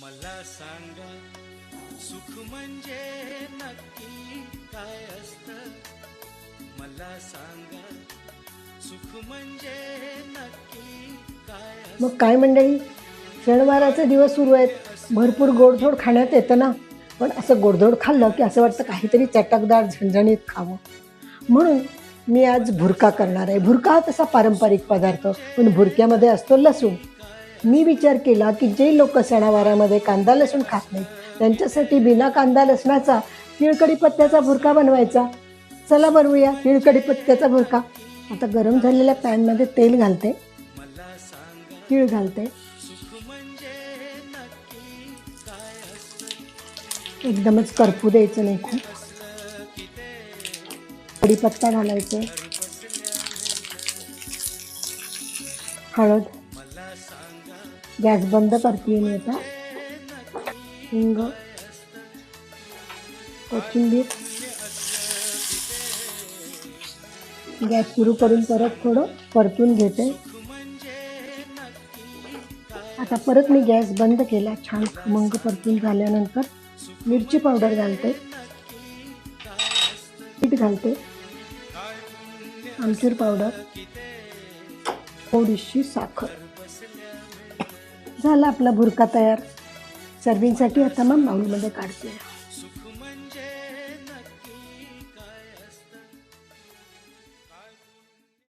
मला सांगा सुख म्हणजे नक्की काय असत? मला सांगा सुख म्हणजे नक्की काय मग काय मंडळी? सणवाराचे दिवस सुरू आहेत. भरपूर गोडधोड खाण्यात येतं ना? पण असं गोडधोड खाल्लं की असं वाटतं काहीतरी चटकदार झणझणीत खावं. म्हणून मी आज भुरका करणार आहे. भुरका हा तसा पारंपरिक पदार्थ पण भुरक्यामध्ये असतो लसूण. मी विचार केला की जे लोक सणावारामध्ये कांदा लसूण खात नाहीत त्यांच्यासाठी बिना कांदा लसणाचा तिळकडी पत्त्याचा भुरका बनवायचा. चला बनवूया तिळकडी पत्त्याचा भुरका आता गरम झालेल्या पॅनमध्ये तेल घालते. तीळ घालते. एकदमच करपू द्यायचं नाही खूप. कढीपत्ता घालायचं. हळद. गॅस बंद करते मी आता. हिंग कोथिंबीर. गॅस सुरू करून परत थोडं परतून घेते. आता परत मी गॅस बंद केला. छान खमंग परतून झाल्यानंतर मिरची पावडर घालते. मीठ घालते. आमचूर पावडर. थोडीशी साखर. झाला आपला भुरका तयार. सर्विंगसाठी आता मग माऊलमध्ये काढते.